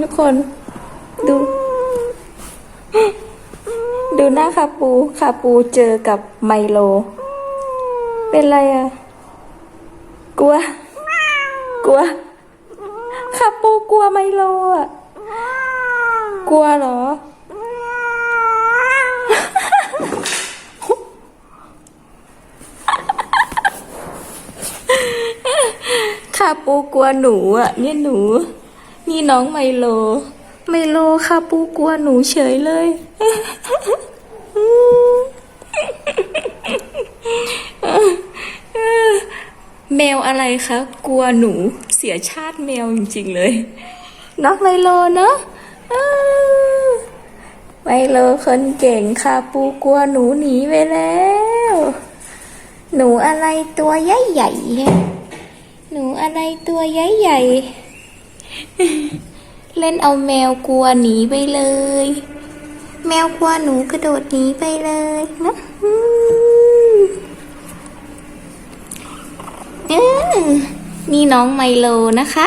ทุกคนดู ดูหน้าคาปูคาปูเจอกับไมโล เป็นไรอะกลัว กลัวคาปูกลัวไมโลอะกลัวเหรอ คาปูกลัวหนูอะเนี่ยหนู นี่น้องไมโล ไมโลคาปูกลัวหนูเฉยเลย แมวอะไรคะ กลัวหนูเสียชาติแมวจริงๆเลย น้องไมโลเนอะอ้าวไมโลคนเก่งคาปูกลัวหนูหนีไปแล้ว หนูอะไรตัวใหญ่ๆเนี่ยหนูอะไรตัวใหญ่ๆ เล่นเอาแมวกลัวหนีไปเลย แมวกลัวหนูกระโดดหนีไปเลยนะนี่น้องไมโลนะคะ